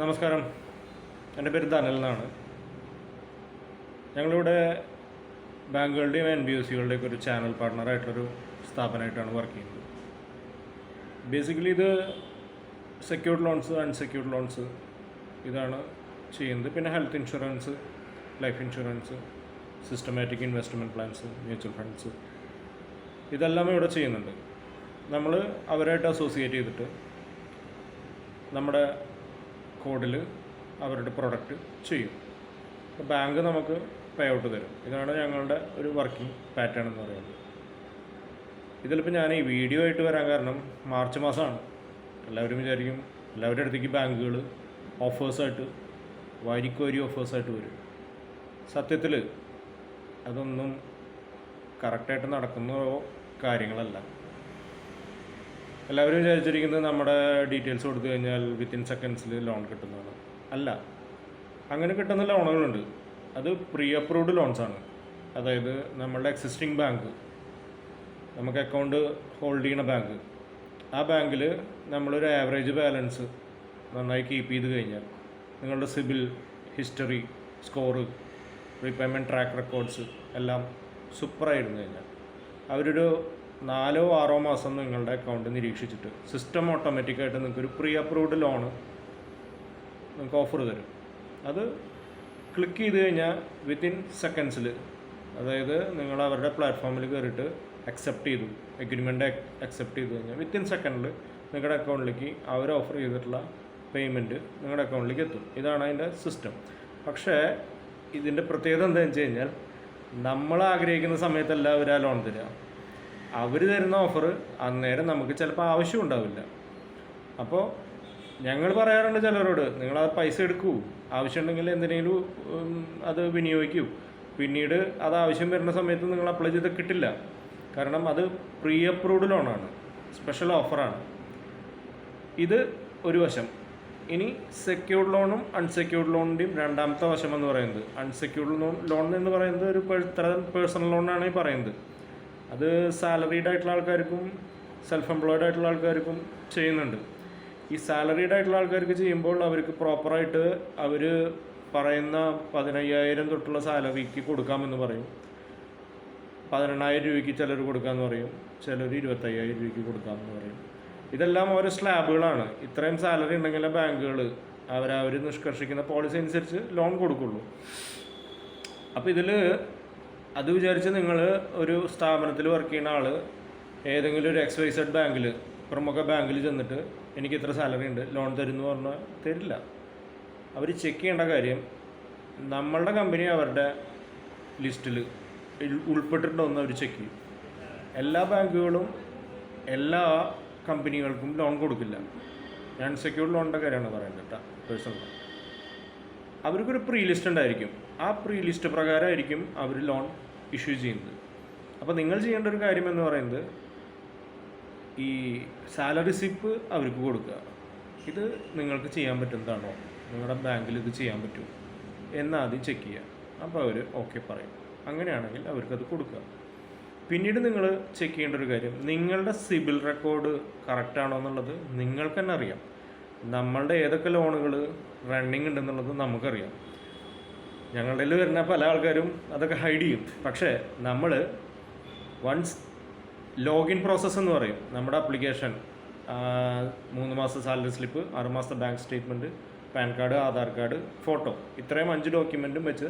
നമസ്കാരം. എന്റെ പേര് ധനൽ എന്നാണ്. ഞങ്ങളിവിടെ ബാങ്കുകളുടെയും എൻ ബി എസ് സികളുടെയൊക്കെ ഒരു ചാനൽ പാർട്ട്ണറായിട്ടൊരു സ്ഥാപനമായിട്ടാണ് വർക്ക് ചെയ്യുന്നത്. ബേസിക്കലി ഇത് സെക്യൂർഡ് ലോൺസ് അൺസെക്യൂർഡ് ലോൺസ് ഇതാണ് ചെയ്യുന്നത്. പിന്നെ health insurance life insurance systematic investment plans mutual funds ഇതെല്ലാം ഇവിടെ ചെയ്യുന്നുണ്ട്. നമ്മൾ അവരായിട്ട് അസോസിയേറ്റ് ചെയ്തിട്ട് നമ്മുടെ കോഡിൽ അവരുടെ പ്രൊഡക്റ്റ് ചെയ്യും. അപ്പോൾ ബാങ്ക് നമുക്ക് പേ ഔട്ട് തരും. ഇതാണ് ഞങ്ങളുടെ ഒരു വർക്കിംഗ് പാറ്റേൺ എന്ന് പറയുന്നത്. ഇതിലിപ്പോൾ ഞാൻ ഈ വീഡിയോ ആയിട്ട് വരാൻ കാരണം മാർച്ച് മാസമാണ്. എല്ലാവരും വിചാരിക്കും എല്ലാവരുടെ അടുത്തേക്ക് ബാങ്കുകൾ ഓഫേഴ്സായിട്ട് വാരിക്കോരി ഓഫേഴ്സായിട്ട് വരും. സത്യത്തിൽ അതൊന്നും കറക്റ്റായിട്ട് നടക്കുന്ന കാര്യങ്ങളല്ല. എല്ലാവരും വിചാരിച്ചിരിക്കുന്നത് നമ്മുടെ ഡീറ്റെയിൽസ് കൊടുത്തു കഴിഞ്ഞാൽ വിത്തിൻ സെക്കൻഡ്സിൽ ലോൺ കിട്ടുന്നതാണ്. അല്ല. അങ്ങനെ കിട്ടുന്ന ലോണുകളുണ്ട് അത് പ്രീ അപ്രൂവ്ഡ് ലോൺസ് ആണ്. അതായത് നമ്മളുടെ എക്സിസ്റ്റിംഗ് ബാങ്ക് നമുക്ക് അക്കൗണ്ട് ഹോൾഡ് ചെയ്യുന്ന ബാങ്ക് ആ ബാങ്കിൽ നമ്മളൊരു ആവറേജ് ബാലൻസ് നന്നായി കീപ്പ് ചെയ്ത് കഴിഞ്ഞാൽ നിങ്ങളുടെ CIBIL history score repayment track records എല്ലാം സൂപ്പറായിരുന്നു കഴിഞ്ഞാൽ. അവരൊരു നാലോ ആറോ മാസം നിങ്ങളുടെ അക്കൗണ്ട് നിരീക്ഷിച്ചിട്ട് സിസ്റ്റം ഓട്ടോമാറ്റിക്കായിട്ട് നിങ്ങൾക്ക് ഒരു പ്രീ അപ്രൂവ്ഡ് ലോണ് നിങ്ങൾക്ക് ഓഫർ തരും. അത് ക്ലിക്ക് ചെയ്ത് കഴിഞ്ഞാൽ വിത്തിൻ സെക്കൻഡ്സിൽ അതായത് നിങ്ങൾ അവരുടെ പ്ലാറ്റ്ഫോമിൽ കയറിയിട്ട് അക്സെപ്റ്റ് ചെയ്തു എഗ്രിമെന്റ് അക്സെപ്റ്റ് ചെയ്ത് കഴിഞ്ഞാൽ വിത്തിൻ സെക്കൻഡിൽ നിങ്ങളുടെ അക്കൗണ്ടിലേക്ക് അവർ ഓഫർ ചെയ്തിട്ടുള്ള പേയ്മെന്റ് നിങ്ങളുടെ അക്കൗണ്ടിലേക്ക് എത്തും. ഇതാണ് അതിന്റെ സിസ്റ്റം പക്ഷേ ഇതിന്റെ പ്രത്യേകത എന്താണെന്ന് വെച്ച് കഴിഞ്ഞാൽ നമ്മൾ ആഗ്രഹിക്കുന്ന സമയത്തല്ല അവർ ആ ലോൺ തരിക അവർ തരുന്ന ഓഫർ അന്നേരം നമുക്ക് ചിലപ്പോൾ ആവശ്യം ഉണ്ടാവില്ല. അപ്പോൾ ഞങ്ങൾ പറയാറുണ്ട് ചിലരോട് നിങ്ങൾ ആ പൈസ എടുക്കൂ. ആവശ്യമുണ്ടെങ്കിൽ എന്തിനേലും ഉം, അത് വിനിയോഗിക്കൂ. പിന്നീട് അത് ആവശ്യം വരുന്ന സമയത്ത് നിങ്ങൾ അപ്ലൈ ചെയ്ത് കിട്ടില്ല. കാരണം അത് പ്രീ അപ്രൂവ്ഡ് ലോണാണ് സ്പെഷ്യൽ ഓഫറാണ് ഇത് ഒരു വശം. ഇനി സെക്യൂർഡ് ലോണും അൺസെക്യൂർഡ് ലോണിന്റെയും രണ്ടാമത്തെ വശം എന്ന് പറയുന്നത്. അൺസെക്യൂർഡ് ലോൺ ലോൺ എന്ന് പറയുന്നത് ഒരു തരം പേഴ്സണൽ ലോണാണ് ഈ പറയുന്നത്. അത് സാലറീഡ് ആയിട്ടുള്ള ആൾക്കാർക്കും സെൽഫ് എംപ്ലോയിഡ് ആയിട്ടുള്ള ആൾക്കാർക്കും ചെയ്യുന്നുണ്ട്. ഈ സാലറീഡ് ആയിട്ടുള്ള ആൾക്കാർക്ക് ചെയ്യുമ്പോൾ അവർക്ക് പ്രോപ്പറായിട്ട് അവർ പറയുന്ന പതിനയ്യായിരം തൊട്ടുള്ള സാലറിക്ക് കൊടുക്കാമെന്ന് പറയും. പതിനെണ്ണായിരം രൂപയ്ക്ക് ചിലർ കൊടുക്കാമെന്ന് പറയും. ചിലർ ഇരുപത്തയ്യായിരം രൂപയ്ക്ക് കൊടുക്കാമെന്ന് പറയും. ഇതെല്ലാം ഓരോ സ്ലാബുകളാണ്. ഇത്രയും സാലറി ഉണ്ടെങ്കിലേ ബാങ്കുകൾ അവരവർ നിഷ്കർഷിക്കുന്ന പോളിസി അനുസരിച്ച് ലോൺ കൊടുക്കുള്ളൂ. അപ്പോൾ ഇതിൽ അത് വിചാരിച്ച് നിങ്ങൾ ഒരു സ്ഥാപനത്തിൽ വർക്ക് ചെയ്യുന്ന ആൾ ഏതെങ്കിലും ഒരു എക്സ് വൈ സെഡ് ബാങ്കിൽ പ്രമുഖ ബാങ്കിൽ ചെന്നിട്ട് എനിക്ക് ഇത്ര സാലറി ഉണ്ട് ലോൺ തരുന്നു പറഞ്ഞാൽ തരില്ല. അവർ ചെക്ക് ചെയ്യേണ്ട കാര്യം നമ്മളുടെ കമ്പനി അവരുടെ ലിസ്റ്റിൽ ഉൾപ്പെട്ടിട്ടുണ്ടോ എന്ന് അവർ ചെക്ക് ചെയ്യും. എല്ലാ ബാങ്കുകളും എല്ലാ കമ്പനികൾക്കും ലോൺ കൊടുക്കില്ല. ഞാൻ സെക്യൂർഡ് ലോണിന്റെ കാര്യമാണ് പറയുന്നത് കേട്ടോ പേഴ്സണൽ അവർക്കൊരു പ്രീ ലിസ്റ്റ് ഉണ്ടായിരിക്കും. ആ പ്രീ ലിസ്റ്റ് പ്രകാരമായിരിക്കും അവർ ലോൺ ഇഷ്യൂ ചെയ്യുന്നത്. അപ്പോൾ നിങ്ങൾ ചെയ്യേണ്ട ഒരു കാര്യം എന്ന് പറയുന്നത് ഈ സാലറി സിപ്പ് അവർക്ക് കൊടുക്കുക. ഇത് നിങ്ങൾക്ക് ചെയ്യാൻ പറ്റുന്നതാണോ? നിങ്ങളുടെ ബാങ്കിൽ ഇത് ചെയ്യാൻ പറ്റുമോ എന്നാദ്യം ചെക്ക് ചെയ്യുക. അപ്പോൾ അവർ ഓക്കെ പറയും. അങ്ങനെയാണെങ്കിൽ അവർക്കത് കൊടുക്കുക. പിന്നീട് നിങ്ങൾ ചെക്ക് ചെയ്യേണ്ട ഒരു കാര്യം നിങ്ങളുടെ സിബിൽ റെക്കോർഡ് കറക്റ്റ് ആണോ എന്നുള്ളത് നിങ്ങൾക്ക് തന്നെ അറിയാം. നമ്മളുടെ ഏതൊക്കെ ലോണുകൾ റണ്ണിങ് ഉണ്ടെന്നുള്ളത് നമുക്കറിയാം. ഞങ്ങളുടെ കയ്യിൽ വരുന്ന പല ആൾക്കാരും അതൊക്കെ ഹൈഡ് ചെയ്യും. പക്ഷേ നമ്മൾ വൺസ് ലോഗിൻ പ്രോസസ്സ് എന്ന് പറയും. നമ്മുടെ ആപ്ലിക്കേഷൻ മൂന്ന് മാസം സാലറി സ്ലിപ്പ് ആറ് മാസത്തെ bank statement PAN card Aadhaar card photo ഇത്രയും അഞ്ച് ഡോക്യുമെന്റും വെച്ച്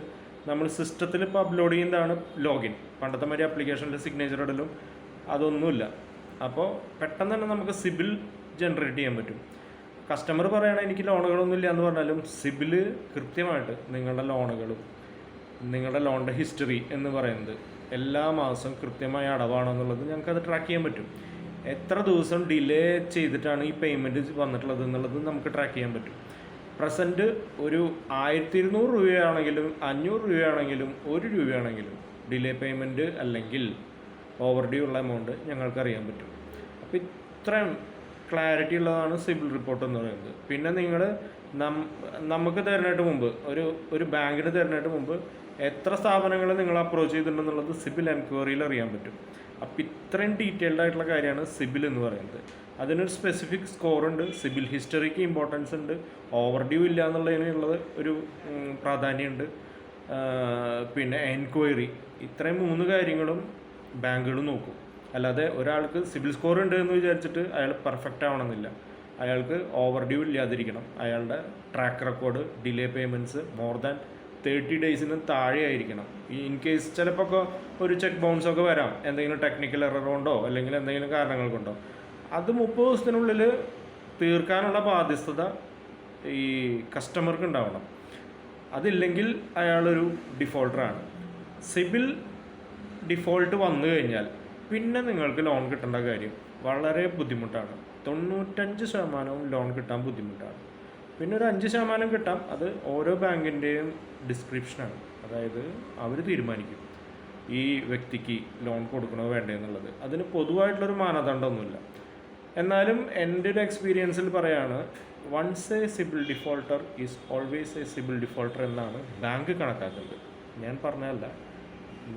നമ്മൾ സിസ്റ്റത്തിൽ ഇപ്പോൾ അപ്ലോഡ് ചെയ്യുന്നതാണ് ലോഗിൻ പണ്ടത്തെ മാതിരി ആപ്ലിക്കേഷനിൽ സിഗ്നേച്ചർ ഇടലും അതൊന്നുമില്ല. അപ്പോൾ പെട്ടെന്ന് തന്നെ നമുക്ക് സിബിൽ ജനറേറ്റ് ചെയ്യാൻ പറ്റും. കസ്റ്റമർ പറയണ എനിക്ക് ലോണുകളൊന്നും ഇല്ല എന്ന് പറഞ്ഞാലും സിബിൽ കൃത്യമായിട്ട് നിങ്ങളുടെ ലോണുകളും നിങ്ങളുടെ ലോണിന്റെ ഹിസ്റ്ററി എന്ന് പറയുന്നത് എല്ലാ മാസവും കൃത്യമായ അടവാണോ എന്നുള്ളത് ഞങ്ങൾക്ക് അത് ട്രാക്ക് ചെയ്യാൻ പറ്റും. എത്ര ദിവസം ഡിലേ ചെയ്തിട്ടാണ് ഈ പേയ്മെന്റ് വന്നിട്ടുള്ളത് എന്നുള്ളത് നമുക്ക് ട്രാക്ക് ചെയ്യാൻ പറ്റും. പ്രസന്റ് ഒരു ആയിരത്തി ഇരുന്നൂറ് രൂപയാണെങ്കിലും അഞ്ഞൂറ് രൂപയാണെങ്കിലും ഒരു രൂപയാണെങ്കിലും ഡിലേ പേയ്മെന്റ് അല്ലെങ്കിൽ ഓവർ ഡ്യൂ ഉള്ള എമൗണ്ട് ഞങ്ങൾക്ക് അറിയാൻ പറ്റും. അപ്പോൾ ഇത്രയും ക്ലാരിറ്റി ഉള്ളതാണ് സിബിൽ റിപ്പോർട്ട് എന്ന് പറയുന്നത്. പിന്നെ നിങ്ങൾ നമുക്ക് തരുന്നതിന് മുമ്പ് ഒരു ഒരു ബാങ്കിന് തരുന്നതിന് മുമ്പ് എത്ര സ്ഥാപനങ്ങൾ നിങ്ങൾ അപ്രോച്ച് ചെയ്തിട്ടുണ്ടെന്നുള്ളത് സിബിൽ എൻക്വയറിയിൽ അറിയാൻ പറ്റും. അപ്പം ഇത്രയും ഡീറ്റെയിൽഡ് ആയിട്ടുള്ള കാര്യമാണ് സിബിൽ എന്ന് പറയുന്നത്. അതിനൊരു സ്പെസിഫിക് സ്കോർ ഉണ്ട് സിബിൽ ഹിസ്റ്ററിക്ക് ഇമ്പോർട്ടൻസ് ഉണ്ട് ഓവർ ഡ്യൂ ഇല്ല എന്നുള്ളതിനുള്ളത് ഒരു പ്രാധാന്യമുണ്ട്. പിന്നെ എൻക്വയറി ഇത്രയും മൂന്ന് കാര്യങ്ങളും ബാങ്കുകൾ നോക്കും. അല്ലാതെ ഒരാൾക്ക് സിവിൽ സ്കോർ ഉണ്ട് എന്ന് വിചാരിച്ചിട്ട് അയാൾ പെർഫെക്റ്റ് ആവണമെന്നില്ല. അയാൾക്ക് ഓവർ ഡ്യൂ ഇല്ലാതിരിക്കണം. അയാളുടെ track record delay payments more than thirty ഡേയ്സിന് താഴെ ആയിരിക്കണം ഈ ഇൻ കേസ് ചിലപ്പോൾ ഒരു ചെക്ക് ബൗൺസ് ഒക്കെ വരാം. എന്തെങ്കിലും ടെക്നിക്കൽ എറർ കൊണ്ടോ അല്ലെങ്കിൽ എന്തെങ്കിലും കാരണങ്ങൾ കൊണ്ടോ. അത് മുപ്പത് ദിവസത്തിനുള്ളിൽ തീർക്കാനുള്ള ബാധ്യസ്ഥത ഈ കസ്റ്റമർക്ക് ഉണ്ടാവണം. അതില്ലെങ്കിൽ അയാളൊരു ഡിഫോൾട്ടറാണ് സിബിൽ ഡിഫോൾട്ട് വന്നു കഴിഞ്ഞാൽ പിന്നെ നിങ്ങൾക്ക് ലോൺ കിട്ടേണ്ട കാര്യം വളരെ ബുദ്ധിമുട്ടാണ്. തൊണ്ണൂറ്റഞ്ച് ശതമാനവും ലോൺ കിട്ടാൻ ബുദ്ധിമുട്ടാണ്. പിന്നെ ഒരു അഞ്ച് ശതമാനം കിട്ടാം അത് ഓരോ ബാങ്കിന്റെയും ഡിസ്ക്രിപ്ഷനാണ് അതായത് അവർ തീരുമാനിക്കും ഈ വ്യക്തിക്ക് ലോൺ കൊടുക്കണോ വേണ്ടേ എന്നുള്ളത് അതിന് പൊതുവായിട്ടുള്ളൊരു മാനദണ്ഡമൊന്നുമില്ല. എന്നാലും എന്റെ ഒരു എക്സ്പീരിയൻസിൽ പറയാണ് once a CIBIL defaulter is always a CIBIL defaulter എന്നാണ് ബാങ്ക് കണക്കാക്കുന്നത്. ഞാൻ പറഞ്ഞതല്ല.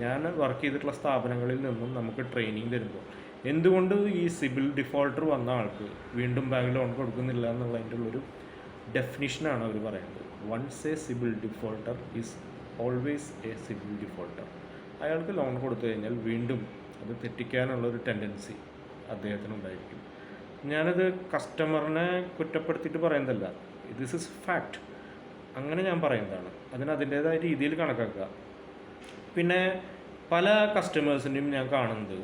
ഞാൻ വർക്ക് ചെയ്തിട്ടുള്ള സ്ഥാപനങ്ങളിൽ നിന്നും നമുക്ക് ട്രെയിനിങ് തരുമ്പോൾ എന്തുകൊണ്ട് ഈ സിബിൽ ഡിഫോൾട്ടർ വന്ന ആൾക്ക് വീണ്ടും ബാങ്ക് ലോൺ കൊടുക്കുന്നില്ല എന്നുള്ളതിന്റെ ഉള്ളൊരു ഡെഫിനിഷനാണ് അവർ പറയുന്നത്. Once a CIBIL defaulter is always a CIBIL defaulter അയാൾക്ക് ലോൺ കൊടുത്തു കഴിഞ്ഞാൽ വീണ്ടും അത് തെറ്റിക്കാനുള്ള ഒരു ടെൻഡൻസി അദ്ദേഹത്തിന് അദ്ദേഹത്തിനുണ്ടായിരിക്കും ഞാനത് കസ്റ്റമറിനെ കുറ്റപ്പെടുത്തിയിട്ട് പറയുന്നതല്ല. ദിസ് ഇസ് ഫാക്റ്റ് അങ്ങനെ ഞാൻ പറയുന്നതാണ്. അതിന് അതിന്റേതായ രീതിയിൽ കണക്കാക്കുക. പിന്നെ പല കസ്റ്റമേഴ്സിന്റെയും ഞാൻ കാണുന്നത്.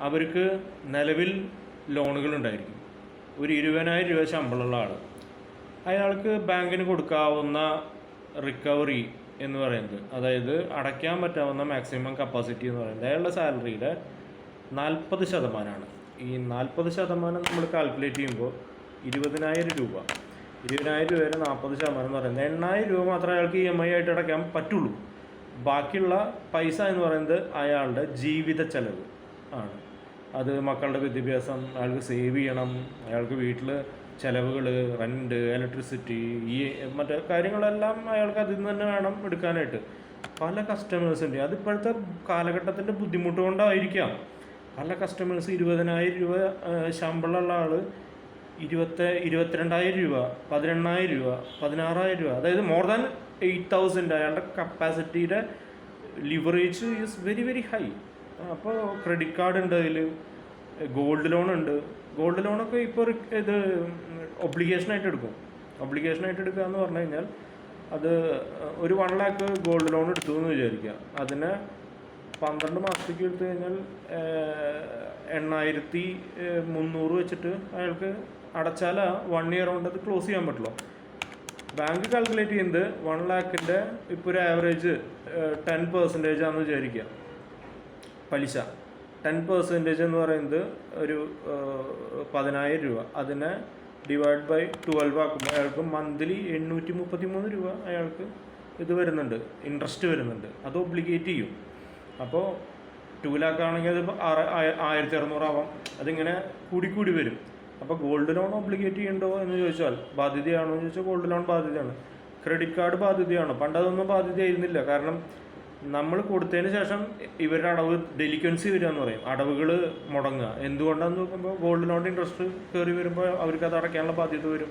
അവർക്ക് നിലവിൽ ലോണുകൾ ഉണ്ടായിരിക്കും ഒരു ഇരുപതിനായിരം രൂപ ശമ്പളമുള്ള ആൾ അയാൾക്ക് ബാങ്കിന് കൊടുക്കാവുന്ന റിക്കവറി എന്ന് പറയുന്നത്. അതായത് അടയ്ക്കാൻ പറ്റാവുന്ന മാക്സിമം കപ്പാസിറ്റി എന്ന് പറയുന്നത്. അയാളുടെ സാലറിയുടെ നാൽപ്പത് ശതമാനമാണ് ഈ നാൽപ്പത് ശതമാനം നമ്മൾ കാൽക്കുലേറ്റ് ചെയ്യുമ്പോൾ ഇരുപതിനായിരം രൂപ. ഇരുപതിനായിരം രൂപ വരെ നാൽപ്പത് ശതമാനം എന്ന് പറയുന്നത് എണ്ണായിരം രൂപ മാത്രമേ അയാൾക്ക് ഇ എം ഐ ആയിട്ട് അടയ്ക്കാൻ പറ്റുള്ളൂ. ബാക്കിയുള്ള പൈസ എന്ന് പറയുന്നത് അയാളുടെ ജീവിത ചെലവ് ആണ്. അത് മക്കളുടെ വിദ്യാഭ്യാസം അയാൾക്ക് സേവ് ചെയ്യണം അയാൾക്ക് വീട്ടിൽ ചിലവുകൾ റെന്റ് ഇലക്ട്രിസിറ്റി ഈ മറ്റേ കാര്യങ്ങളെല്ലാം അയാൾക്ക് അതിൽ നിന്ന് തന്നെ വേണം എടുക്കാനായിട്ട്. പല കസ്റ്റമേഴ്സിന്റെ അത് ഇപ്പോഴത്തെ കാലഘട്ടത്തിന്റെ ബുദ്ധിമുട്ട് കൊണ്ടായിരിക്കാം. പല കസ്റ്റമേഴ്സ് ഇരുപതിനായിരം രൂപ ശമ്പളമുള്ള ആൾ ഇരുപത്തി ഇരുപത്തിരണ്ടായിരം രൂപ പതിനെണ്ണായിരം രൂപ പതിനാറായിരം രൂപ അതായത് മോർ ദാൻ എയ്റ്റ് തൗസൻഡ് അയാളുടെ കപ്പാസിറ്റിയുടെ leverage is very very high അപ്പോൾ ക്രെഡിറ്റ് കാർഡ് ഉണ്ട് അതിൽ ഗോൾഡ് ലോൺ ഉണ്ട്. ഗോൾഡ് ലോണൊക്കെ ഇപ്പോൾ ഇത് ഒബ്ലിഗേഷനായിട്ട് എടുക്കും. ഒബ്ലിഗേഷനായിട്ട് എടുക്കുക എന്ന് പറഞ്ഞു കഴിഞ്ഞാൽ അത് ഒരു വൺ ലാക്ക് ഗോൾഡ് ലോൺ എടുത്തു എന്ന് വിചാരിക്കുക. അതിന് പന്ത്രണ്ട് മാസത്തേക്ക് എടുത്തു കഴിഞ്ഞാൽ എണ്ണായിരത്തി മുന്നൂറ് വെച്ചിട്ട് അയാൾക്ക് അടച്ചാൽ വൺ ഇയർ കൊണ്ട് അത് ക്ലോസ് ചെയ്യാൻ പറ്റുള്ളൂ. ബാങ്ക് കാൽക്കുലേറ്റ് ചെയ്യുന്നത് വൺ ലാക്കിന്റെ ഇപ്പോൾ ഒരു ആവറേജ് ടെൻ പെർസെന്റേജ് ആണെന്ന് വിചാരിക്കുക. പലിശ. ടെൻ പെർസെന്റേജ് എന്ന് പറയുന്നത് ഒരു പതിനായിരം രൂപ. അതിനെ ഡിവൈഡ് ബൈ ട്വൽവ് ആക്കുമ്പോൾ അയാൾക്ക് മന്ത്ലി എണ്ണൂറ്റി മുപ്പത്തി മൂന്ന് രൂപ അയാൾക്ക് ഇത് വരുന്നുണ്ട്. ഇൻട്രസ്റ്റ് വരുന്നുണ്ട്. അത് ഒബ്ലിഗേറ്റ് ചെയ്യും. അപ്പോൾ ടു ലാക്ക് ആണെങ്കിൽ അത് ആറ് ആയ- ആയിരത്തി അറുന്നൂറാവാം അതിങ്ങനെ കൂടിക്കൂടി വരും. അപ്പോൾ ഗോൾഡ് ലോൺ ഒബ്ലിഗേറ്റ് ചെയ്യണ്ടോ എന്ന് ചോദിച്ചാൽ ബാധ്യതയാണോ എന്ന് ചോദിച്ചാൽ ഗോൾഡ് ലോൺ ബാധ്യതയാണ്. ക്രെഡിറ്റ് കാർഡ് ബാധ്യതയാണ്. പണ്ട് അതൊന്നും ബാധ്യതയായിരുന്നില്ല. കാരണം നമ്മൾ കൊടുത്തതിന് ശേഷം ഇവരുടെ അടവ് ഡെലിക്വൻസി വരിക എന്ന് പറയും. അടവുകൾ മുടങ്ങുക. എന്തുകൊണ്ടാന്ന് നോക്കുമ്പോൾ ഗോൾഡ് ലോണിന്റെ ഇൻട്രസ്റ്റ് കയറി വരുമ്പോൾ അവർക്ക് അത് അടയ്ക്കാനുള്ള ബാധ്യത വരും.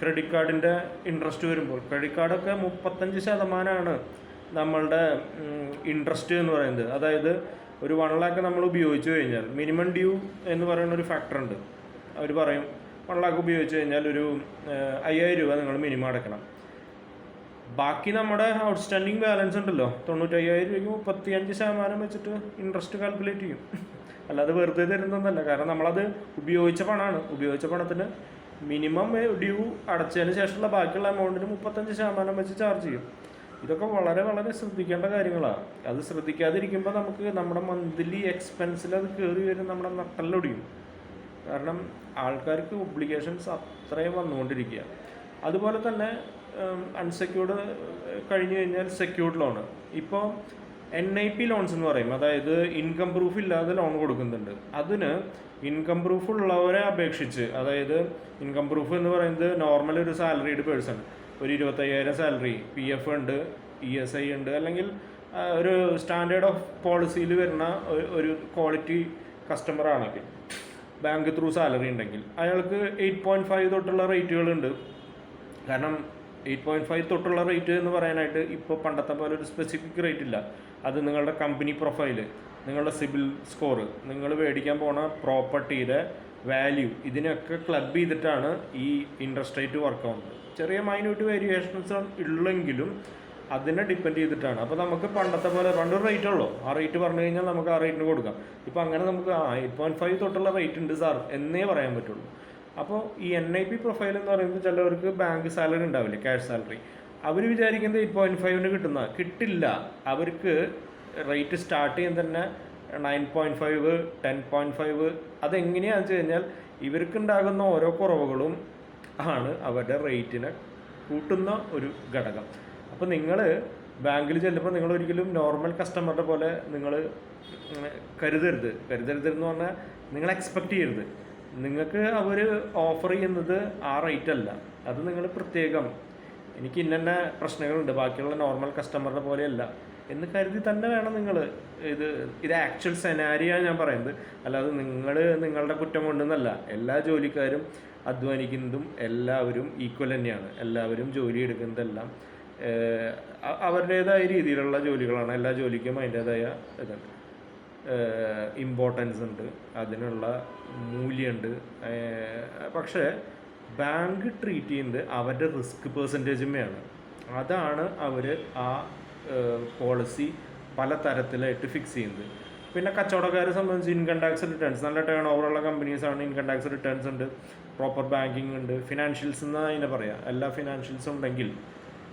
ക്രെഡിറ്റ് കാർഡിന്റെ ഇൻട്രസ്റ്റ് വരുമ്പോൾ. ക്രെഡിറ്റ് കാർഡൊക്കെ മുപ്പത്തഞ്ച് ശതമാനമാണ് നമ്മളുടെ ഇൻട്രസ്റ്റ് എന്ന് പറയുന്നത്. അതായത് ഒരു വൺ ലാക്ക് നമ്മൾ ഉപയോഗിച്ചു കഴിഞ്ഞാൽ മിനിമം ഡ്യൂ എന്ന് പറയുന്ന ഒരു ഫാക്ടർ ഉണ്ട്. അവർ പറയും വൺ ലാക്ക് ഉപയോഗിച്ച് കഴിഞ്ഞാൽ ഒരു അയ്യായിരം രൂപ നിങ്ങൾ മിനിമം അടയ്ക്കണം. ബാക്കി നമ്മുടെ ഔട്ട്സ്റ്റാൻഡിങ് ബാലൻസ് ഉണ്ടല്ലോ തൊണ്ണൂറ്റയ്യായിരം രൂപയ്ക്ക് മുപ്പത്തി അഞ്ച് ശതമാനം വെച്ചിട്ട് ഇൻട്രസ്റ്റ് കാൽക്കുലേറ്റ് ചെയ്യും. അല്ലാതെ വെറുതെ തരുന്നതല്ല കാരണം നമ്മളത് ഉപയോഗിച്ച പണമാണ്. ഉപയോഗിച്ച പണത്തിന് മിനിമം ഡ്യൂ അടച്ചതിന് ശേഷമുള്ള ബാക്കിയുള്ള എമൗണ്ടിന് മുപ്പത്തഞ്ച് ശതമാനം വെച്ച് ചാർജ് ചെയ്യും. ഇതൊക്കെ വളരെ വളരെ ശ്രദ്ധിക്കേണ്ട കാര്യങ്ങളാണ് അത് ശ്രദ്ധിക്കാതിരിക്കുമ്പോൾ നമുക്ക് നമ്മുടെ മന്ത്ലി എക്സ്പെൻസിൽ അത് കയറി വരും നമ്മുടെ നട്ടല്ലൊടിയും. കാരണം ആൾക്കാർക്ക് ഒബ്ലിഗേഷൻസ് അത്രയും വന്നുകൊണ്ടിരിക്കുക അതുപോലെ തന്നെ അൺസെക്യൂർഡ് കഴിഞ്ഞു കഴിഞ്ഞാൽ സെക്യൂർഡ് ലോണ് ഇപ്പോൾ എൻ ഐ പി ലോൺസ് എന്ന് പറയും. അതായത് ഇൻകം പ്രൂഫ് ഇല്ലാതെ ലോൺ കൊടുക്കുന്നുണ്ട്. അതിന് ഇൻകം പ്രൂഫ് ഉള്ളവരെ അപേക്ഷിച്ച് അതായത് ഇൻകം പ്രൂഫ് എന്ന് പറയുന്നത് നോർമൽ ഒരു സാലറീഡ് പേഴ്സൺ ഒരു ഇരുപത്തയ്യായിരം സാലറി പി എഫ് ഉണ്ട് ഇ എസ് ഐ ഉണ്ട് അല്ലെങ്കിൽ ഒരു സ്റ്റാൻഡേർഡ് ഓഫ് പോളിസിയിൽ വരുന്ന ഒരു- ക്വാളിറ്റി കസ്റ്റമർ ആണെങ്കിൽ. ബാങ്ക് ത്രൂ സാലറി ഉണ്ടെങ്കിൽ അയാൾക്ക് എയ്റ്റ് പോയിന്റ് ഫൈവ് തൊട്ടുള്ള റേറ്റുകളുണ്ട് കാരണം എയ്റ്റ് പോയിന്റ് ഫൈവ് തൊട്ടുള്ള റേറ്റ് എന്ന് പറയാനായിട്ട് ഇപ്പോൾ പണ്ടത്തെ പോലെ ഒരു സ്പെസിഫിക് റേറ്റ് ഇല്ല. അത് നിങ്ങളുടെ കമ്പനി പ്രൊഫൈൽ നിങ്ങളുടെ സിബിൽ സ്കോർ നിങ്ങൾ മേടിക്കാൻ പോണ പ്രോപ്പർട്ടിയുടെ വാല്യൂ ഇതിനൊക്കെ ക്ലബ് ചെയ്തിട്ടാണ് ഈ ഇൻട്രസ്റ്റ് റേറ്റ് വർക്ക് ആവുന്നത്. ചെറിയ മൈന്യൂട്ട് വേരിയേഷൻസ് ഉള്ളെങ്കിലും അതിനെ ഡിപ്പെൻഡ് ചെയ്തിട്ടാണ്. അപ്പോൾ നമുക്ക് പണ്ടത്തെ പോലെ പണ്ടൊരു റേറ്റ് ഉള്ളൂ. ആ റേറ്റ് പറഞ്ഞു കഴിഞ്ഞാൽ നമുക്ക് ആ റേറ്റിന് കൊടുക്കാം. ഇപ്പോൾ അങ്ങനെ നമുക്ക് ആ എയ്റ്റ് പോയിന്റ് ഫൈവ് തൊട്ടുള്ള റേറ്റ് ഉണ്ട് സാർ എന്നേ പറയാൻ പറ്റുള്ളൂ. അപ്പോൾ ഈ എൻ ഐ പി പ്രൊഫൈൽ എന്ന് പറയുമ്പോൾ ചിലവർക്ക് ബാങ്ക് സാലറി ഉണ്ടാവില്ലേ? ക്യാഷ് സാലറി അവർ വിചാരിക്കുന്നത് എയ്റ്റ് പോയിന്റ് ഫൈവിന് കിട്ടുന്ന കിട്ടില്ല. അവർക്ക് റേറ്റ് സ്റ്റാർട്ട് ചെയ്യാൻ തന്നെ nine point five ten point five അതെങ്ങനെയാണെന്ന് വെച്ച് കഴിഞ്ഞാൽ ഇവർക്കുണ്ടാകുന്ന ഓരോ കുറവുകളും ആണ് അവരുടെ റേറ്റിനെ കൂട്ടുന്ന ഒരു ഘടകം. അപ്പോൾ നിങ്ങൾ ബാങ്കിൽ ചെല്ലുമ്പോൾ നിങ്ങൾ ഒരിക്കലും നോർമൽ കസ്റ്റമറുടെ പോലെ നിങ്ങൾ കരുതരുത് കരുതരുത്. എന്ന് പറഞ്ഞാൽ നിങ്ങൾ എക്സ്പെക്റ്റ് ചെയ്യരുത്. നിങ്ങൾക്ക് അവർ ഓഫർ ചെയ്യുന്നത് ആ റേറ്റ് അല്ല. അത് നിങ്ങൾ പ്രത്യേകം എനിക്ക് ഇന്ന പ്രശ്നങ്ങളുണ്ട്. ബാക്കിയുള്ള നോർമൽ കസ്റ്റമറുടെ പോലെയല്ല എന്ന് കരുതി തന്നെ വേണം നിങ്ങൾ ഇത് ഇത് ആക്ച്വൽ സെനാരിയാണ് ഞാൻ പറയുന്നത്. അല്ലാതെ നിങ്ങൾ നിങ്ങളുടെ കുറ്റം കൊണ്ടെന്നല്ല. എല്ലാ ജോലിക്കാരും അധ്വാനിക്കുന്നതും എല്ലാവരും ഈക്വൽ തന്നെയാണ്. എല്ലാവരും ജോലി എടുക്കുന്നതെല്ലാം അവരുടേതായ രീതിയിലുള്ള ജോലികളാണ്. എല്ലാ ജോലിക്കും അതിന്റെതായ ഇതുണ്ട്. ഇമ്പോർട്ടൻസ് ഉണ്ട്. അതിനുള്ള മൂല്യമുണ്ട് പക്ഷേ ബാങ്ക് ട്രീറ്റ് ചെയ്യുന്നത് അവരുടെ റിസ്ക് പെർസെന്റേജുമേയാണ് അതാണ് അവർ ആ പോളിസി പല തരത്തിലായിട്ട് ഫിക്സ് ചെയ്യുന്നത്. പിന്നെ കച്ചവടക്കാരെ സംബന്ധിച്ച് ഇൻകം ടാക്സ് റിട്ടേൺസ് നല്ല ടേൺ ഓവറുള്ള കമ്പനീസാണ് ഇൻകം ടാക്സ് റിട്ടേൺസ് ഉണ്ട്. പ്രോപ്പർ ബാങ്കിങ് ഉണ്ട്. ഫിനാൻഷ്യൽസ് എന്ന് അതിനെ പറയാം. എല്ലാ ഫിനാൻഷ്യൽസും ഉണ്ടെങ്കിൽ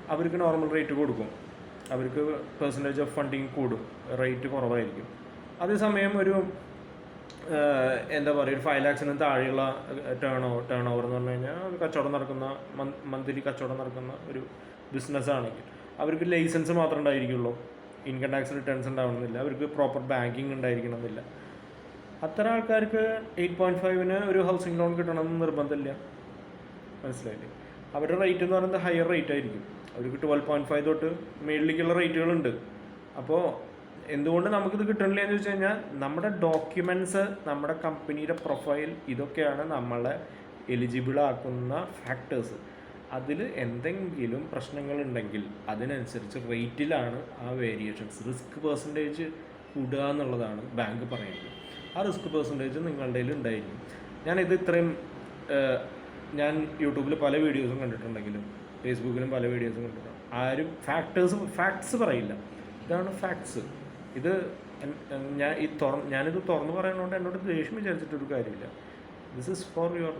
അവർക്ക് നോർമൽ റേറ്റ് കൊടുക്കും. അവർക്ക് പെർസെന്റേജ് ഓഫ് ഫണ്ടിങ് കൂടും. റേറ്റ് കുറവായിരിക്കും. അതേസമയം ഒരു എന്താ പറയുക ഒരു ഫൈവ് ലാക്സിന് താഴെയുള്ള ടേൺ ഓവർ ടേൺ ഓവർ എന്ന് പറഞ്ഞു കഴിഞ്ഞാൽ കച്ചവടം നടക്കുന്ന മന്ത്ലി കച്ചവടം നടക്കുന്ന ഒരു ബിസിനസ് ആണെങ്കിൽ അവർക്ക് ലൈസൻസ് മാത്രം ഉണ്ടായിരിക്കുള്ളൂ. ഇൻകം ടാക്സ് റിട്ടേൺസ് ഉണ്ടാവണമെന്നില്ല. അവർക്ക് പ്രോപ്പർ ബാങ്കിങ് ഉണ്ടായിരിക്കണമെന്നില്ല. അത്തരം ആൾക്കാർക്ക് എയ്റ്റ് പോയിന്റ് ഫൈവിന് ഒരു ഹൗസിംഗ് ലോൺ കിട്ടണമെന്ന് നിർബന്ധമില്ല. മനസ്സിലായില്ലേ? അവരുടെ റേറ്റ് എന്ന് പറയുന്നത് ഹയർ റേറ്റ് ആയിരിക്കും. അവർക്ക് ട്വൽവ് പോയിന്റ് ഫൈവ് തൊട്ട് മേളിലേക്കുള്ള റേറ്റുകളുണ്ട് അപ്പോൾ എന്തുകൊണ്ട് നമുക്കിത് കിട്ടണില്ല എന്ന് വെച്ച് കഴിഞ്ഞാൽ നമ്മുടെ ഡോക്യുമെന്റ്സ് നമ്മുടെ കമ്പനിയുടെ പ്രൊഫൈൽ ഇതൊക്കെയാണ് നമ്മളെ എലിജിബിൾ ആക്കുന്ന ഫാക്ടേഴ്സ് അതിൽ എന്തെങ്കിലും പ്രശ്നങ്ങളുണ്ടെങ്കിൽ അതിനനുസരിച്ച് റേറ്റിലാണ് ആ വേരിയേഷൻസ് റിസ്ക് പെർസെന്റേജ് കൂടുക എന്നുള്ളതാണ് ബാങ്ക് പറയുന്നത്. ആ റിസ്ക് പെർസെന്റേജ് നിങ്ങളുടെ കയ്യിൽ ഉണ്ടായിരിക്കും. ഞാനിത് ഇത്രയും ഞാൻ യൂട്യൂബിൽ പല വീഡിയോസും കണ്ടിട്ടുണ്ടെങ്കിലും ഫേസ്ബുക്കിലും പല വീഡിയോസും കണ്ടിട്ടുണ്ട്. ആരും ഫാക്ടേഴ്സ് ഫാക്ട്സ് പറയില്ല. ഇതാണ് ഫാക്ട്സ് ഇത് ഞാൻ ഈ തുറ ഞാനിത് തുറന്നു പറയുന്നതുകൊണ്ട് എന്നോട് ദേഷ്യം വിചാരിച്ചിട്ടൊരു കാര്യമില്ല. This is for your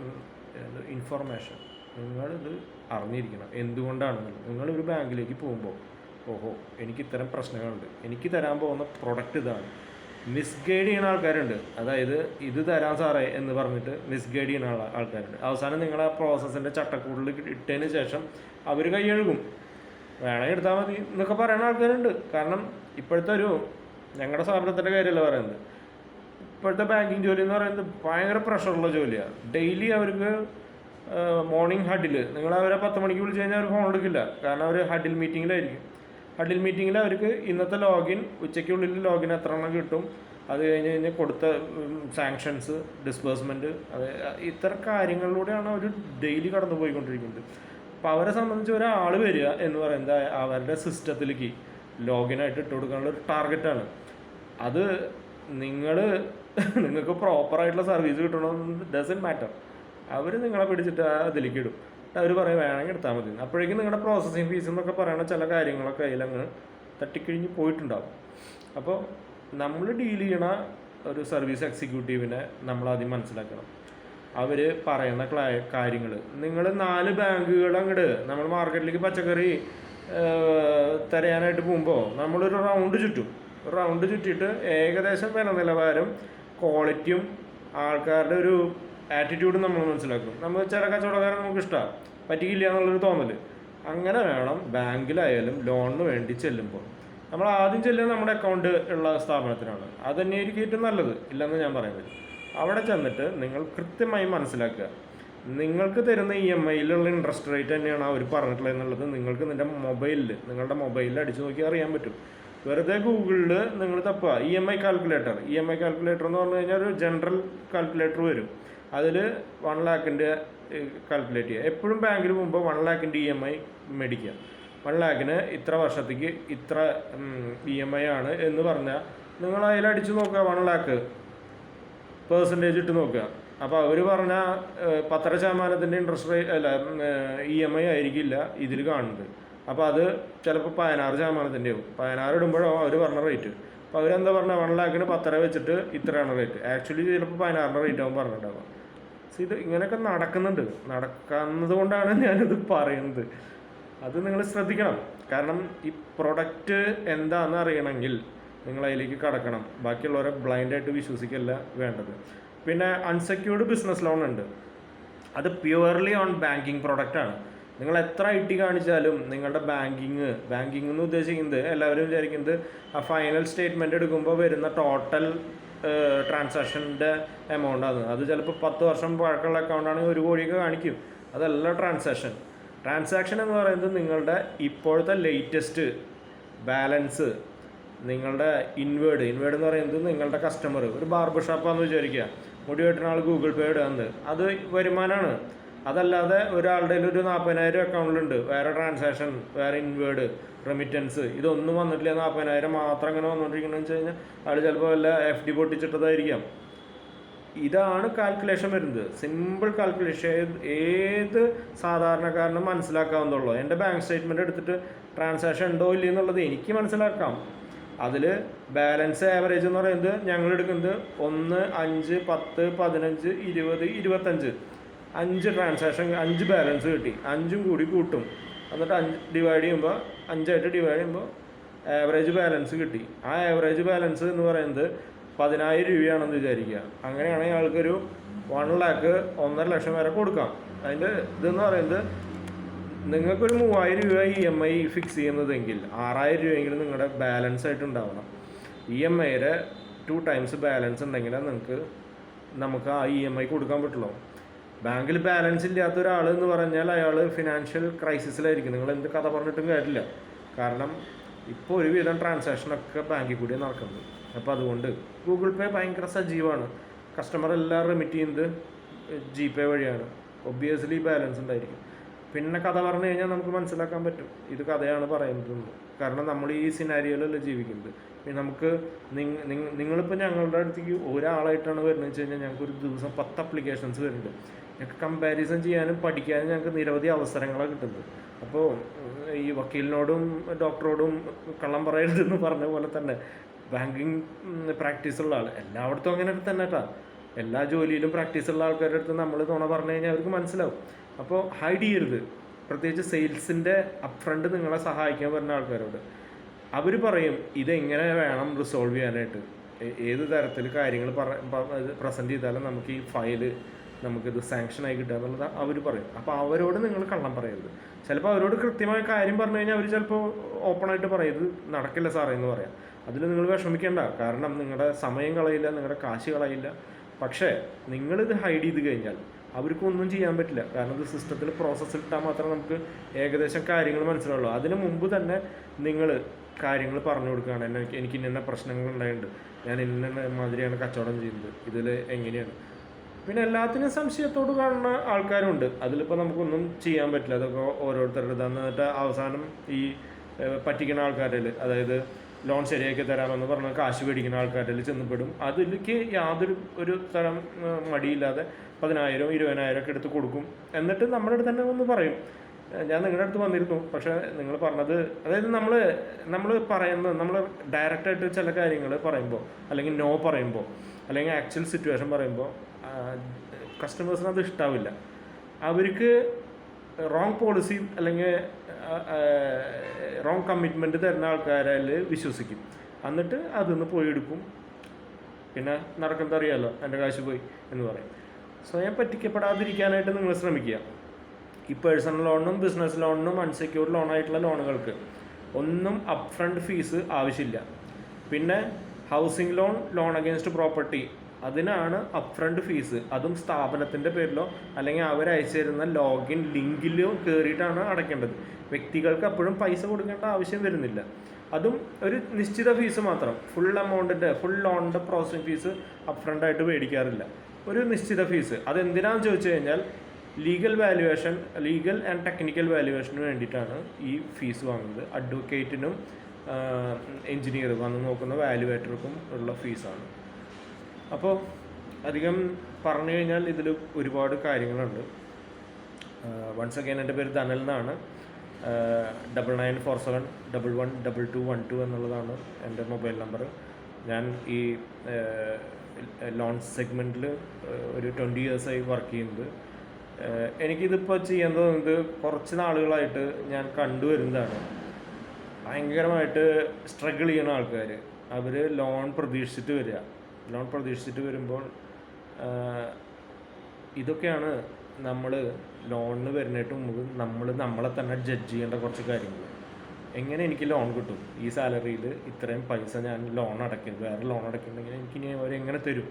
information നിങ്ങളിത് അറിഞ്ഞിരിക്കണം. എന്തുകൊണ്ടാണെന്നുള്ളത്. നിങ്ങളൊരു ബാങ്കിലേക്ക് പോകുമ്പോൾ ഓഹോ എനിക്ക് ഇത്തരം പ്രശ്നങ്ങളുണ്ട്. എനിക്ക് തരാൻ പോകുന്ന പ്രൊഡക്റ്റ് ഇതാണ്. മിസ്ഗൈഡ് ചെയ്യുന്ന ആൾക്കാരുണ്ട്. അതായത് ഇത് തരാം സാറേ എന്ന് പറഞ്ഞിട്ട് മിസ്ഗൈഡ് ചെയ്യുന്ന ആൾ ആൾക്കാരുണ്ട്. അവസാനം നിങ്ങൾ ആ പ്രോസസ്സിന്റെ ചട്ടക്കൂടിൽ ഇട്ടതിന് ശേഷം അവർ കൈയഴുകും. വേണമെങ്കിൽ എടുത്താൽ മതി എന്നൊക്കെ പറയുന്ന ആൾക്കാരുണ്ട്. കാരണം ഇപ്പോഴത്തെ ഒരു ഞങ്ങളുടെ സ്ഥാപനത്തിന്റെ കാര്യമല്ല പറയുന്നത്. ഇപ്പോഴത്തെ ബാങ്കിങ് ജോലി എന്ന് പറയുന്നത് ഭയങ്കര പ്രഷറുള്ള ജോലിയാണ് ഡെയിലി അവർക്ക് മോർണിംഗ് ഹഡിൽ നിങ്ങൾ അവരെ പത്ത് മണിക്ക് വിളിച്ച് കഴിഞ്ഞാൽ അവർ ഫോൺ എടുക്കില്ല. കാരണം അവർ ഹഡിൽ മീറ്റിങ്ങിലായിരിക്കും ഹഡിൽ മീറ്റിങ്ങിൽ അവർക്ക് ഇന്നത്തെ ലോഗിൻ ഉച്ചയ്ക്കുള്ളിൽ ലോഗിൻ എത്ര എണ്ണം കിട്ടും? അത് കഴിഞ്ഞ് കഴിഞ്ഞ് കൊടുത്ത സാങ്ഷൻസ് ഡിസ്ബേഴ്സ്മെന്റ് അത് ഇത്തരം കാര്യങ്ങളിലൂടെയാണ് അവർ ഡെയിലി കടന്നു പോയിക്കൊണ്ടിരിക്കുന്നത് അപ്പോൾ അവരെ സംബന്ധിച്ച് ഒരാൾ വരിക എന്ന് പറയുന്നത് അവരുടെ സിസ്റ്റത്തിലേക്ക് ലോഗിനായിട്ട് ഇട്ട് കൊടുക്കാനുള്ള ഒരു ടാർഗറ്റാണ് അത് നിങ്ങൾ നിങ്ങൾക്ക് പ്രോപ്പറായിട്ടുള്ള സർവീസ് കിട്ടണമെന്ന് ഡസൻ മാറ്റർ അവർ നിങ്ങളെ പിടിച്ചിട്ട് അതിലേക്ക് ഇടും. അവർ പറയും വേണമെങ്കിൽ എടുത്താൽ മതി. അപ്പോഴേക്കും നിങ്ങളുടെ പ്രോസസ്സിങ് ഫീസ് എന്നൊക്കെ പറയുന്ന ചില കാര്യങ്ങളൊക്കെ അതിലങ്ങ് തട്ടിക്കഴിഞ്ഞ് പോയിട്ടുണ്ടാവും. അപ്പോൾ നമ്മൾ ഡീൽ ചെയ്യണ ഒരു സർവീസ് എക്സിക്യൂട്ടീവിനെ നമ്മൾ ആദ്യം മനസ്സിലാക്കണം. അവർ പറയുന്ന കാര്യങ്ങൾ നിങ്ങൾ നാല് ബാങ്കുകൾ അങ്ങോട്ട് നമ്മൾ മാർക്കറ്റിലേക്ക് പച്ചക്കറി തരയാനായിട്ട് പോകുമ്പോൾ നമ്മളൊരു റൗണ്ട് ചുറ്റും. റൗണ്ട് ചുറ്റിയിട്ട് ഏകദേശം വില നിലവാരം ക്വാളിറ്റിയും ആൾക്കാരുടെ ഒരു ആറ്റിറ്റ്യൂഡും നമ്മൾ മനസ്സിലാക്കും. നമ്മൾ ചില കച്ചവടക്കാരെ നമുക്ക് ഇഷ്ടമാണ് പറ്റിക്കില്ല എന്നുള്ളൊരു തോന്നൽ അങ്ങനെ വേണം ബാങ്കിലായാലും ലോണിന് വേണ്ടി ചെല്ലുമ്പോൾ നമ്മൾ ആദ്യം ചെല്ലുന്നത് നമ്മുടെ അക്കൗണ്ട് ഉള്ള സ്ഥാപനത്തിനാണ്. അത് തന്നെയായിരിക്കും ഏറ്റവും നല്ലത്. ഇല്ലെന്ന് ഞാൻ പറയുന്നത് അവിടെ ചെന്നിട്ട് നിങ്ങൾ കൃത്യമായി മനസ്സിലാക്കുക. നിങ്ങൾക്ക് തരുന്ന ഇ എം ഐയിലുള്ള ഇൻട്രസ്റ്റ് റേറ്റ് തന്നെയാണ് അവർ പറഞ്ഞിട്ടുള്ളത് എന്നുള്ളത് നിങ്ങൾക്ക് നിന്റെ മൊബൈലിൽ നിങ്ങളുടെ മൊബൈലിൽ അടിച്ചു നോക്കി അറിയാൻ പറ്റും. വെറുതെ ഗൂഗിളിൽ നിങ്ങൾ തപ്പുക. E M I calculator E M I calculator എന്ന് പറഞ്ഞു കഴിഞ്ഞാൽ ഒരു ജനറൽ കാൽക്കുലേറ്റർ വരും. അതിൽ വൺ ലാക്കിന്റെ കാൽക്കുലേറ്റ് ചെയ്യുക എപ്പോഴും ബാങ്കിൽ മുമ്പ് വൺ ലാക്കിന്റെ ഇ എം ഐ മേടിക്കുക. വൺ ലാക്കിന് ഇത്ര വർഷത്തേക്ക് ഇത്ര ഇ എം ഐ ആണ് എന്ന് പറഞ്ഞാൽ നിങ്ങൾ അതിൽ അടിച്ചു നോക്കുക വൺ ലാക്ക് പേഴ്സന്റേജ് ഇട്ട് നോക്കുക. അപ്പോൾ അവർ പറഞ്ഞ പത്തര ശതമാനത്തിന്റെ ഇൻട്രസ്റ്റ് റേറ്റ് അല്ല ഇ എം ഐ ആയിരിക്കില്ല ഇതിൽ കാണുന്നത്. അപ്പോൾ അത് ചിലപ്പോൾ പതിനാറ് ശതമാനത്തിന്റെ ആവും. പതിനാറ് ഇടുമ്പോഴോ അവർ പറഞ്ഞ റേറ്റ് അപ്പോൾ അവരെന്താ പറഞ്ഞ വൺ ലാക്കിന് പത്തര വെച്ചിട്ട് ഇത്രയാണ് റേറ്റ് ആക്ച്വലി ചിലപ്പോൾ പതിനാറിന്റെ റേറ്റ് ആവും പറഞ്ഞിട്ടുണ്ടാവുക. ഇത് ഇങ്ങനെയൊക്കെ നടക്കുന്നുണ്ട്. നടക്കുന്നത് കൊണ്ടാണ് ഞാനിത് പറയുന്നത്. അത് നിങ്ങൾ ശ്രദ്ധിക്കണം. കാരണം ഈ പ്രൊഡക്റ്റ് എന്താണെന്ന് അറിയണമെങ്കിൽ നിങ്ങൾ അതിലേക്ക് കടക്കണം. ബാക്കിയുള്ളവരെ ബ്ലൈൻഡായിട്ട് വിശ്വസിക്കല്ല വേണ്ടത്. പിന്നെ അൺസെക്യൂർഡ് ബിസിനസ് ലോൺ ഉണ്ട്. അത് പ്യുവർലി ഓൺ ബാങ്കിങ് പ്രൊഡക്റ്റാണ് നിങ്ങൾ എത്ര ഐ ടി കാണിച്ചാലും നിങ്ങളുടെ ബാങ്കിങ് ബാങ്കിങ് എന്ന് ഉദ്ദേശിക്കുന്നത് എല്ലാവരും വിചാരിക്കുന്നത് ആ ഫൈനൽ സ്റ്റേറ്റ്മെന്റ് എടുക്കുമ്പോൾ വരുന്ന ടോട്ടൽ ട്രാൻസാക്ഷന്റെ എമൗണ്ട് ആണ്. അത് ചിലപ്പോൾ പത്ത് വർഷം പഴക്കമുള്ള അക്കൗണ്ട് ആണെങ്കിൽ ഒരു കോടിയൊക്കെ കാണിക്കും. അതല്ല ട്രാൻസാക്ഷൻ ട്രാൻസാക്ഷൻ എന്ന് പറയുന്നത് നിങ്ങളുടെ ഇപ്പോഴത്തെ ലേറ്റസ്റ്റ് ബാലൻസ് നിങ്ങളുടെ ഇൻവേർഡ് ഇൻവേർഡ് എന്ന് പറയുന്നത് നിങ്ങളുടെ കസ്റ്റമർ ഒരു ബാർബർ ഷോപ്പാന്ന് വിചാരിക്കുക. മുടി വെട്ടുന്ന ആൾ ഗൂഗിൾ പേ ഇടുക അത് വരുമാനമാണ് അതല്ലാതെ ഒരാളുടെ ഒരു നാൽപ്പതിനായിരം അക്കൗണ്ടിലുണ്ട് വേറെ ട്രാൻസാക്ഷൻ വേറെ ഇൻവേർഡ് റെമിറ്റൻസ് ഇതൊന്നും വന്നിട്ടില്ല. നാൽപ്പതിനായിരം മാത്രം അങ്ങനെ വന്നുകൊണ്ടിരിക്കണമെന്ന് വെച്ച് കഴിഞ്ഞാൽ അത് ചിലപ്പോൾ വല്ല എഫ് ഡി പൊട്ടിച്ചിട്ടതായിരിക്കാം. ഇതാണ് കാൽക്കുലേഷൻ വരുന്നത്. സിമ്പിൾ കാൽക്കുലേഷൻ ഏത് സാധാരണക്കാരനും മനസ്സിലാക്കാവുന്നുള്ളൂ എന്റെ ബാങ്ക് സ്റ്റേറ്റ്മെന്റ് എടുത്തിട്ട് ട്രാൻസാക്ഷൻ ഉണ്ടോ ഇല്ലേ എന്നുള്ളത് എനിക്ക് മനസ്സിലാക്കാം. അതിൽ ബാലൻസ് ആവറേജ് എന്ന് പറയുന്നത് ഞങ്ങൾ എടുക്കുന്നത് ഒന്ന് അഞ്ച് പത്ത് പതിനഞ്ച് ഇരുപത് ഇരുപത്തഞ്ച്. അഞ്ച് ട്രാൻസാക്ഷൻ അഞ്ച് ബാലൻസ് കിട്ടി. അഞ്ചും കൂടി കൂട്ടും. എന്നിട്ട് അഞ്ച് ഡിവൈഡ് ചെയ്യുമ്പോൾ അഞ്ചായിട്ട് ഡിവൈഡ് ചെയ്യുമ്പോൾ ആവറേജ് ബാലൻസ് കിട്ടി. ആ ആവറേജ് ബാലൻസ് എന്ന് പറയുന്നത് പതിനായിരം രൂപയാണെന്ന് വിചാരിക്കുക. അങ്ങനെയാണെങ്കിൽ ആൾക്കൊരു വൺ ലാക്ക് ഒന്നര ലക്ഷം വരെ കൊടുക്കാം. അതിന്റെ ഇതെന്ന് പറയുന്നത് നിങ്ങൾക്കൊരു മൂവായിരം രൂപ ഇ എം ഐ ഫിക്സ് ചെയ്യുന്നതെങ്കിൽ ആറായിരം രൂപയെങ്കിലും നിങ്ങളുടെ ബാലൻസ് ആയിട്ട് ഉണ്ടാവണം. ഇ എം ഐയുടെ ടു ടൈംസ് ബാലൻസ് ഉണ്ടെങ്കിൽ നിങ്ങൾക്ക് നമുക്ക് ആ ഇ എം ഐ കൊടുക്കാൻ പറ്റുള്ളൂ. ബാങ്കിൽ ബാലൻസ് ഇല്ലാത്ത ഒരാൾ എന്ന് പറഞ്ഞാൽ അയാൾ ഫിനാൻഷ്യൽ ക്രൈസിസിലായിരിക്കും നിങ്ങൾ എന്ത് കഥ പറഞ്ഞിട്ടും കാര്യമില്ല. കാരണം ഇപ്പോൾ ഒരുവിധം ട്രാൻസാക്ഷനൊക്കെ ബാങ്കിൽ കൂടി നടക്കുന്നത്. അപ്പോൾ അതുകൊണ്ട് ഗൂഗിൾ പേ ഭയങ്കര സജീവമാണ് കസ്റ്റമർ എല്ലാം റെമിറ്റ് ചെയ്യുന്നത് ജി പേ വഴിയാണ്. ഒബ്വിയസ്ലി ബാലൻസ് ഉണ്ടായിരിക്കും. പിന്നെ കഥ പറഞ്ഞു കഴിഞ്ഞാൽ നമുക്ക് മനസ്സിലാക്കാൻ പറ്റും. ഇത് കഥയാണ് പറയുന്നത് കാരണം നമ്മൾ ഈ സിനാരിയോയിലല്ല ജീവിക്കുന്നത്. നമുക്ക് നിങ്ങ- നിങ്ങ- നിങ്ങളിപ്പോൾ ഞങ്ങളുടെ അടുത്തേക്ക് ഒരാളായിട്ടാണ് വരുന്നത് വെച്ച് കഴിഞ്ഞാൽ ഞങ്ങൾക്ക് ഒരു ദിവസം പത്ത് അപ്ലിക്കേഷൻസ് വരുന്നുണ്ട്. ഞങ്ങൾക്ക് കമ്പാരിസൺ ചെയ്യാനും പഠിക്കാനും ഞങ്ങൾക്ക് നിരവധി അവസരങ്ങളാണ് കിട്ടുന്നത്. അപ്പോൾ ഈ വക്കീലിനോടും ഡോക്ടറോടും കള്ളം പറയരുതെന്ന് പറഞ്ഞ പോലെ തന്നെ ബാങ്കിങ് പ്രാക്ടീസ് ഉള്ള ആൾ എല്ലായിടത്തും അങ്ങനെ തന്നെ കേട്ടോ എല്ലാ ജോലിയിലും പ്രാക്ടീസ് ഉള്ള ആൾക്കാരുടെ അടുത്ത് നമ്മൾ തുണ പറഞ്ഞു കഴിഞ്ഞാൽ അവർക്ക് മനസ്സിലാവും. അപ്പോൾ ഹൈഡ് ചെയ്യരുത്. പ്രത്യേകിച്ച് സെയിൽസിന്റെ അപ്ഫ്രണ്ട് നിങ്ങളെ സഹായിക്കാൻ വരുന്ന ആൾക്കാരോട്. അവർ പറയും ഇതെങ്ങനെ വേണം റിസോൾവ് ചെയ്യാനായിട്ട്? ഏത് തരത്തിൽ കാര്യങ്ങൾ പ്രസന്റ് ചെയ്താലും നമുക്ക് ഈ ഫയൽ നമുക്കിത് സാങ്ഷനായി കിട്ടുക എന്നുള്ളത് അവർ പറയും. അപ്പോൾ അവരോട് നിങ്ങൾ കള്ളം പറയരുത്. ചിലപ്പോൾ അവരോട് കൃത്യമായ കാര്യം പറഞ്ഞു കഴിഞ്ഞാൽ അവർ ചിലപ്പോൾ ഓപ്പണായിട്ട് പറയും നടക്കില്ല സാറേ എന്ന് പറയാം. അതിൽ നിങ്ങൾ വിഷമിക്കേണ്ട. കാരണം നിങ്ങളുടെ സമയം കളയില്ല നിങ്ങളുടെ കാശ് കളയില്ല. പക്ഷേ നിങ്ങളിത് ഹൈഡ് ചെയ്ത് കഴിഞ്ഞാൽ അവർക്കൊന്നും ചെയ്യാൻ പറ്റില്ല. കാരണം ഇത് സിസ്റ്റത്തിൽ പ്രോസസ്സ് ഇട്ടാൽ മാത്രമേ നമുക്ക് ഏകദേശം കാര്യങ്ങൾ മനസ്സിലാവുള്ളൂ. അതിന് മുമ്പ് തന്നെ നിങ്ങൾ കാര്യങ്ങൾ പറഞ്ഞു കൊടുക്കുകയാണ്. എന്നെ എനിക്ക് ഇന്ന പ്രശ്നങ്ങൾ ഉണ്ടായിട്ടുണ്ട്. ഞാൻ ഇന്ന മാതിരിയാണ് കച്ചവടം ചെയ്യുന്നത്. ഇതിൽ എങ്ങനെയാണ്? പിന്നെ എല്ലാത്തിനും സംശയത്തോട് കാണുന്ന ആൾക്കാരുണ്ട്. അതിലിപ്പോൾ നമുക്കൊന്നും ചെയ്യാൻ പറ്റില്ല. അതൊക്കെ ഓരോരുത്തരുടെ ഇതാണ്. എന്നിട്ട് അവസാനം ഈ പറ്റിക്കുന്ന ആൾക്കാരിൽ അതായത് ലോൺ ശരിയാക്കി തരാമെന്ന് പറഞ്ഞ് കാശ് മേടിക്കുന്ന ആൾക്കാരിൽ ചെന്നപ്പെടും അതിലേക്ക് യാതൊരു ഒരു തരം മടിയില്ലാതെ പതിനായിരം ഇരുപതിനായിരം ഒക്കെ എടുത്ത് കൊടുക്കും. എന്നിട്ട് നമ്മുടെ അടുത്ത് തന്നെ ഒന്ന് പറയും. ഞാൻ നിങ്ങളുടെ അടുത്ത് വന്നിരുന്നു. പക്ഷേ നിങ്ങൾ പറഞ്ഞത് അതായത് നമ്മൾ നമ്മൾ പറയുന്നത് നമ്മൾ ഡയറക്റ്റായിട്ട് ചില കാര്യങ്ങൾ പറയുമ്പോൾ അല്ലെങ്കിൽ നോ പറയുമ്പോൾ അല്ലെങ്കിൽ ആക്ച്വൽ സിറ്റുവേഷൻ പറയുമ്പോൾ കസ്റ്റമേഴ്സിന് അത് ഇഷ്ടാവില്ല. അവർക്ക് റോങ് പോളിസി അല്ലെങ്കിൽ റോങ് കമ്മിറ്റ്മെന്റ് തരുന്ന ആൾക്കാരിൽ വിശ്വസിക്കും. എന്നിട്ട് അതിന്ന് പോയി എടുക്കും. പിന്നെ നടക്കുന്നത് അറിയാമല്ലോ എന്റെ കാശ് പോയി എന്ന് പറയും. സ്വയം പറ്റിക്കപ്പെടാതിരിക്കാനായിട്ട് നിങ്ങൾ ശ്രമിക്കുക. ഈ പേഴ്സണൽ ലോണിനും ബിസിനസ് ലോണിനും അൺസെക്യൂർഡ് ലോണായിട്ടുള്ള ലോണുകൾക്ക് ഒന്നും അപ് ഫ്രണ്ട് ഫീസ് ആവശ്യമില്ല. പിന്നെ housing loan loan against property അതിനാണ് അപ് ഫ്രണ്ട് ഫീസ് അതും സ്ഥാപനത്തിന്റെ പേരിലോ അല്ലെങ്കിൽ അവർ അയച്ചു തരുന്ന ലോഗിൻ ലിങ്കിലോ കയറിയിട്ടാണ് അടയ്ക്കേണ്ടത്. വ്യക്തികൾക്ക് അപ്പോഴും പൈസ കൊടുക്കേണ്ട ആവശ്യം വരുന്നില്ല. അതും ഒരു നിശ്ചിത ഫീസ് മാത്രം. ഫുൾ എമൗണ്ടിന്റെ ഫുൾ ലോണിന്റെ പ്രോസസ്സിംഗ് ഫീസ് അപ്രണ്ട് ആയിട്ട് മേടിക്കാറില്ല. ഒരു നിശ്ചിത ഫീസ് അതെന്തിനാന്ന് ചോദിച്ചു കഴിഞ്ഞാൽ legal valuation legal and technical വാല്യുവേഷന് വേണ്ടിയിട്ടാണ് ഈ ഫീസ് വാങ്ങുന്നത്. അഡ്വക്കേറ്റിനും എഞ്ചിനീയർ വന്ന് നോക്കുന്ന വാല്യുവേറ്റർക്കും ഉള്ള ഫീസാണ് അപ്പോൾ അധികം പറഞ്ഞു കഴിഞ്ഞാൽ ഇതിൽ ഒരുപാട് കാര്യങ്ങളുണ്ട്. വൺസ് അഗൈൻ എന്റെ പേര് ധനൽ എന്നാണ്. Double nine four seven double one double two one two എന്നുള്ളതാണ് എന്റെ മൊബൈൽ നമ്പർ. ഞാൻ ഈ ലോൺ സെഗ്മെന്റിൽ ഒരു ട്വന്റി ഇയേഴ്സായി വർക്ക് ചെയ്യുന്നത്. എനിക്കിതിപ്പോൾ ചെയ്യാൻ തോന്നുന്നത് കുറച്ച് നാളുകളായിട്ട് ഞാൻ കണ്ടുവരുന്നതാണ് ഭയങ്കരമായിട്ട് സ്ട്രഗിൾ ചെയ്യുന്ന ആൾക്കാർ അവർ ലോൺ പ്രതീക്ഷിച്ചിട്ട് വരിക. ലോൺ പ്രതീക്ഷിച്ചിട്ട് വരുമ്പോൾ ഇതൊക്കെയാണ് നമ്മൾ ലോണിന് വരുന്നതിന് മുമ്പ് നമ്മൾ നമ്മളെ തന്നെ ജഡ്ജ് ചെയ്യേണ്ട കുറച്ച് കാര്യങ്ങൾ എങ്ങനെ എനിക്ക് ലോൺ കിട്ടും? ഈ സാലറിയിൽ ഇത്രയും പൈസ ഞാൻ ലോൺ അടയ്ക്കും. വേറെ ലോൺ അടയ്ക്കുന്നുണ്ടെങ്കിൽ എനിക്ക് ഇനി അവരെങ്ങനെ തരും?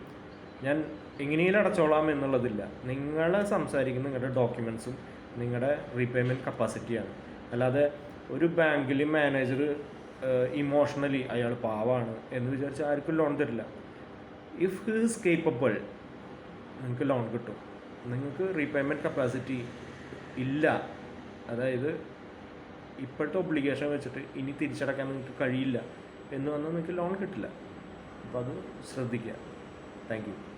ഞാൻ എങ്ങനെയും അടച്ചോളാം എന്നുള്ളതില്ല. നിങ്ങൾ സംസാരിക്കുന്ന നിങ്ങളുടെ ഡോക്യുമെൻസും നിങ്ങളുടെ റീപേയ്മെന്റ് കപ്പാസിറ്റിയാണ് അല്ലാതെ ഒരു ബാങ്കിൽ മാനേജർ ഇമോഷണലി അയാൾ പാവാണ് എന്ന് വിചാരിച്ച് ആർക്കും ലോൺ തരില്ല. ഇഫ് ഹീസ് കേപ്പബിൾ നിങ്ങൾക്ക് ലോൺ കിട്ടും. നിങ്ങൾക്ക് റീപേയ്മെന്റ് കപ്പാസിറ്റി ഇല്ല. അതായത് ഇപ്പോഴത്തെ ഒബ്ലിഗേഷൻ വെച്ചിട്ട് ഇനി തിരിച്ചടക്കാൻ നിങ്ങൾക്ക് കഴിയില്ല. എന്ന് വന്നാൽ നിങ്ങൾക്ക് ലോൺ കിട്ടില്ല. അപ്പോൾ അത് ശ്രദ്ധിക്കുക. താങ്ക്